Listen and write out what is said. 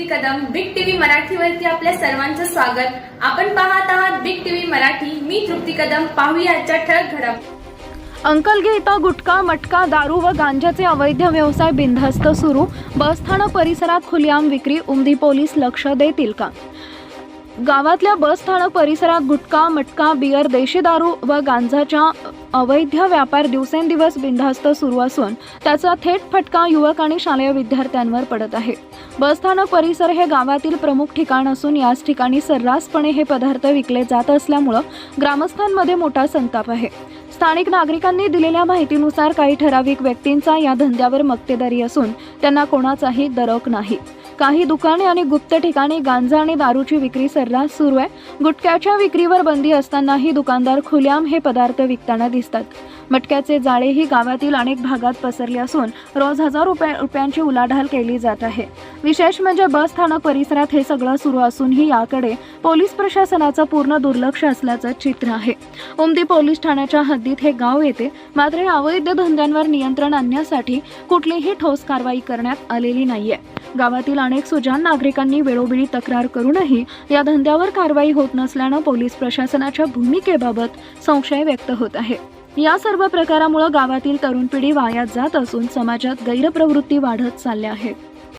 तृप्ती Kadam big TV मराठीवरती आपल्या सर्वांचं स्वागत. आपण पाहत आहात बिग टीव्ही मराठी. मी तृप्ती कदम. पाहूया आजच्या ठळक घडामोडी अंकलगे इथं गुटखा मटका दारू व गांजाचे अवैध व्यवसाय बिनधास्त सुरू. बसस्थानक परिसरात खुलेआम विक्री. उमदी पोलीस लक्ष देतील का? गावातल्या बसस्थानक परिसरात गुटखा मटका बियर देशी दारू व गांजाच्या अवैध व्यापार दिवसेंदिवस बिनधास्त सुरू असून त्याचा थेट फटका युवक आणि शालेय विद्यार्थ्यांवर पडत आहे. बसस्थानक परिसर हे गावातील प्रमुख ठिकाण असून याच ठिकाणी सर्रासपणे हे पदार्थ विकले जात असल्यामुळं ग्रामस्थांमध्ये मोठा संताप आहे. स्थानिक नागरिकांनी दिलेल्या माहितीनुसार काही ठराविक व्यक्तींचा या धंद्यावर मक्तेदारी असून त्यांना कोणाचाही दरक नाही. काही दुकाने आणि गुप्त ठिकाणी गांजा आणि दारूची विक्री सर्रास सुरू आहे. गुटख्याच्या विक्रीवर बंदी असतानाही दुकानदार खुल्याम हे पदार्थ विकताना दिसतात. मटक्याचे जाळेही गावातील अनेक भागात पसरले असून रोज हजार रुपया रुपयांची उलाढाल केली जात आहे. विशेष म्हणजे बस स्थानक परिसरात हे सगळं सुरू असूनही याकडे पोलीस प्रशासनाचं पूर्ण दुर्लक्ष असल्याचं चित्र आहे. उमदी पोलीस ठाण्याच्या हद्दीत हे गाव येते मात्र या अवैध धंद्यांवर नियंत्रण आणण्यासाठी कुठलीही ठोस कारवाई करण्यात आलेली नाहीये. गावातील अनेक सुजान नागरिकांनी वेळोवेळी तक्रार करूनही या धंद्यावर कारवाई होत नसल्यानं पोलीस प्रशासनाच्या भूमिकेबाबत संशय व्यक्त होत आहे. या सर्व प्रकारामुळे गावातील तरुण पिढी वायात जात असून समाजात गैरप्रवृत्ती वाढत चालल्या आहेत.